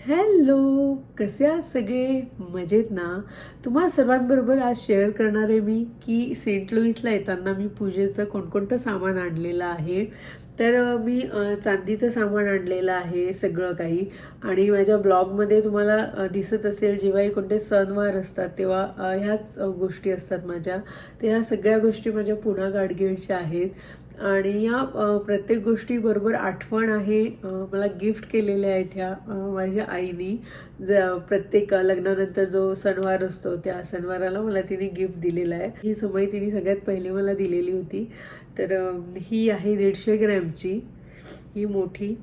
Hello कसे आहात सगळे? मजेत ना? तुम्हा सर्वांबरोबर आज शेअर करणार आहे मी की सेंट लुईसला येताना मी पूजेचं कोणकोणतं सामान आणलेलं आहे. तर मी चांदीचं सामान आणलेलं आहे सगळं काही. आणि माझ्या ब्लॉगमध्ये तुम्हाला दिसत असेल जेव्हाही कोणते सणवार असतात तेव्हा ह्याच गोष्टी असतात माझ्या. तर ह्या सगळ्या गोष्टी माझ्या पुन्हा गाडगीळच्या आहेत. आणि या प्रत्येक गोष्टीबरोबर आठवण आहे. मला गिफ्ट केलेल्या आहेत ह्या माझ्या आईनी. ज प्रत्येक लग्नानंतर जो सणवार असतो त्या सणवाराला मला तिने गिफ्ट दिलेला आहे. ही समय तिने सगळ्यात पहिले मला दिलेली होती. तर ही आहे दीडशे ग्रॅमची. ही मोठी.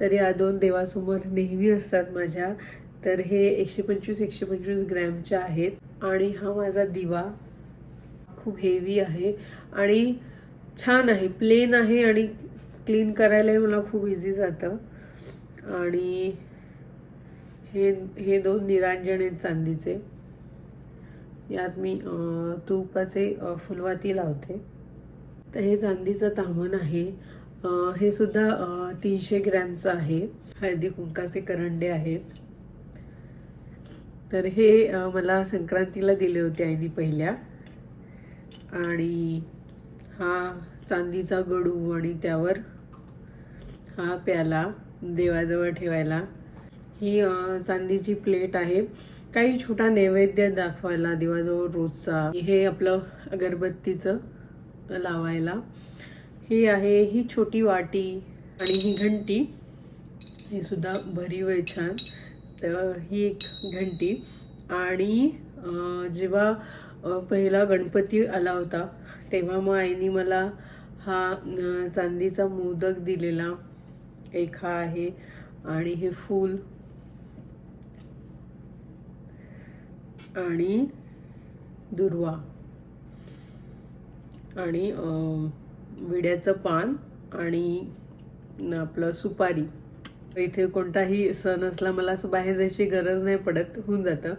तर या दोन देवासमोर नेहमी असतात माझ्या. तर हे एकशे पंचवीस एकशे पंचवीस ग्रॅमच्या आहेत. आणि हा माझा दिवा. खूप हेवी आहे. आणि छान आहे प्लेन आहे आणि क्लीन करायलाही मला खूप इझी जातं. आणि हे हे दोन निरांजन आहेत चांदीचे. यात मी तुपाचे फुलवाती लावते. तर हे चांदीचं तामण आहे. हे सुद्धा तीनशे ग्रॅमचं आहे. हळदी कुंकाचे करंडे आहेत. तर हे मला संक्रांतीला दिले होते आईने पहिल्या. आणि हा चांदीचा गडू आणि त्यावर हा प्याला देवाजवळ ठेवायला. ही चांदीची प्लेट आहे. काही छोटा नैवेद्य दाखवायला देवाजवळ रोजचा. हे आपलं अगरबत्तीचं लावायला. ही आहे ही छोटी वाटी आणि ही घंटी. हे सुद्धा भरीव आहे छान. तर ही एक घंटी. आणि जेव्हा पहिला गणपती आला होता तेव्हा मग आईने मला हा चांदीचा मोदक दिलेला. एक हा आहे आणि हे फूल. आणि दुर्वा. आणि विड्याचं पान आणि आपलं सुपारी. इथे कोणताही सण असला मला असं बाहेर जायची गरज नाही पडत होऊन जातं.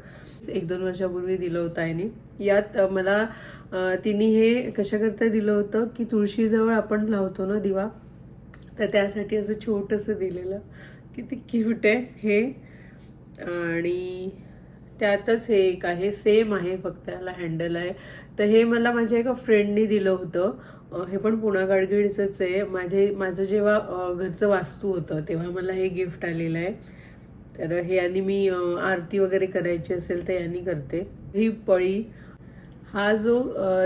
एक दोन वर्षापूर्वी दिलं होतं आईने. यात मला तिने हे कशाकरता दिलं होतं की तुळशीजवळ आपण लावतो ना दिवा तर त्यासाठी असं छोटंसं दिलेलं किती क्यूट आहे हे. आणि त्यातच हे एक आहे सेम आहे फक्त याला हँडल आहे. तर हे मला माझ्या एका फ्रेंडनी दिलं होतं. हे पण पुणा गाडगिळीचंच आहे. माझे माझं जेव्हा घरचं वास्तू होतं तेव्हा मला हे गिफ्ट आलेलं आहे. तर हे आणि मी आरती वगैरे करायची असेल तर यांनी करते. ही पळी हा जो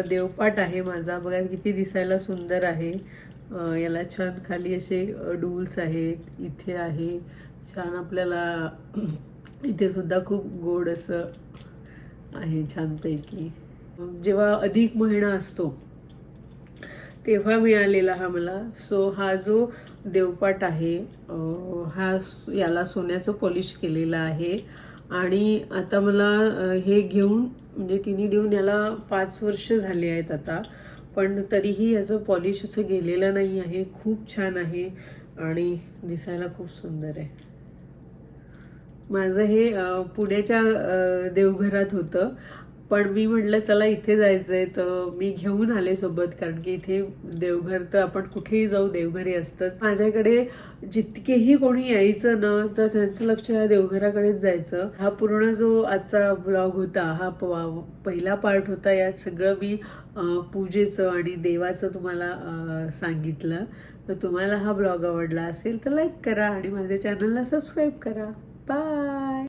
देवपाट आहे माझा बघा किती दिसायला सुंदर आहे. याला छान खाली असे डूल्स आहेत इथे आहे. छान आपल्याला इथे सुद्धा खूप गोड असं आहे छानपैकी. जेव्हा अधिक महिना असतो तेव्हा मिळालेला हा मला. सो हा जो देवपाट आहे हा याला सोन्याचं पॉलिश केलेलं आहे. आणि आता मला हे घेऊन म्हणजे तिने देऊन याला पाच वर्ष झाली आहेत आता. पण तरीही याचं पॉलिश असं गेलेलं नाही आहे. खूप छान आहे आणि दिसायला खूप सुंदर आहे. माझं हे पुण्याच्या देवघरात होतं. पण मी म्हटलं चला इथे जायचंय. तर मी घेऊन आले सोबत कारण की इथे देवघर तर आपण कुठेही जाऊ देवघरी असतंच. माझ्याकडे जितकेही कोणी यायचं ना तर त्यांचं लक्ष या देवघराकडेच जायचं. हा पूर्ण जो आजचा ब्लॉग होता हा पहिला पार्ट होता यात सगळं मी पूजेचं आणि देवाचं तुम्हाला सांगितलं. तर तुम्हाला हा ब्लॉग आवडला असेल तर लाईक करा आणि माझ्या चॅनलला सबस्क्राईब करा. बाय